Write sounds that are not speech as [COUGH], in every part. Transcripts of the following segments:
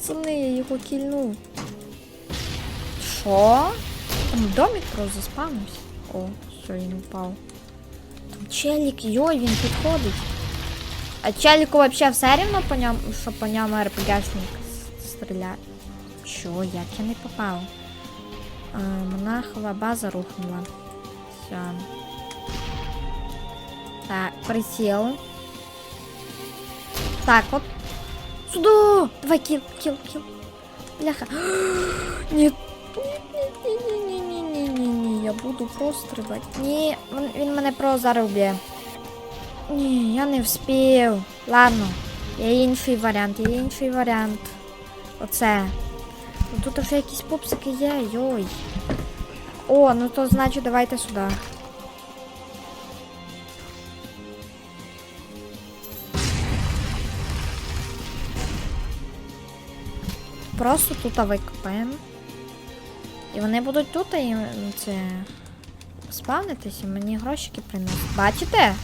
пацани, я його кільнув. Що? Там домик просто заспавнився. О, все, він упав. Там челік, йой, він підходить. А челіку вообще все рівно по ньому, що по ньому РПГшник с- стріляє. Що, як я не попав? А, монахова база рухнула. Все. Так, присел. Так, вот. Сюда! Давай, килл, килл, килл. Бляха. [GASPS] Нет. Ні-ні-ні-ні-ні-ні-ні. Я буду просто стрибати. Ні, він, мене просто зараз вб'є. Ні, я не вспів. Ладно, є інший варіант, є інший варіант. Оце. Тут вже якісь пупсики є, йой. О, ну то значить давайте сюди. Просто тут викопаємо. І вони будуть тут і це спавнитись і мені грошики приносять. Бачите?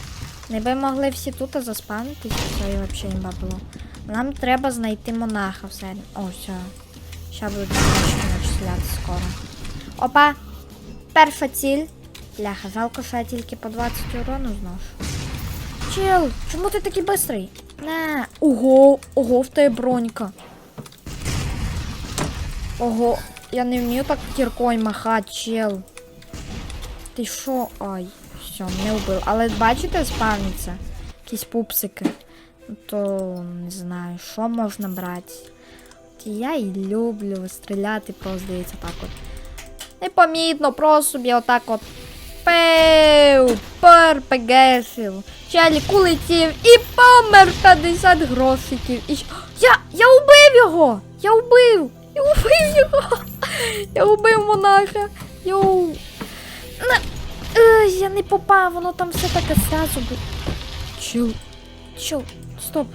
Не би могли всі тут заспавнитись, це і взагалі імба було. Нам треба знайти монаха в серії. О, все. Ща будуть грошики начисляти скоро. Опа! Перша ціль. Бляха, жалко, що я тільки по 20 урону зношу. Чел, чому ти такий бистрий? Не. Ого, ого, в тебе бронька. Ого, я не вмію так кіркою махати, чел. Ти що? Ай, все, не вбив. Але бачите, спавняться якісь пупсики. То не знаю, що можна брати. Я і люблю стріляти, просто здається так от. Непомітно, просто собі отак от. Пеу, перпегесив. Челік улетів і помер 50 грошиків. І... Я, я убив його! Я убив! Я убив його! Я убив монаха! Йоу! Ей, я не попав, воно там все таке зразу було. Чу. Чу, стоп.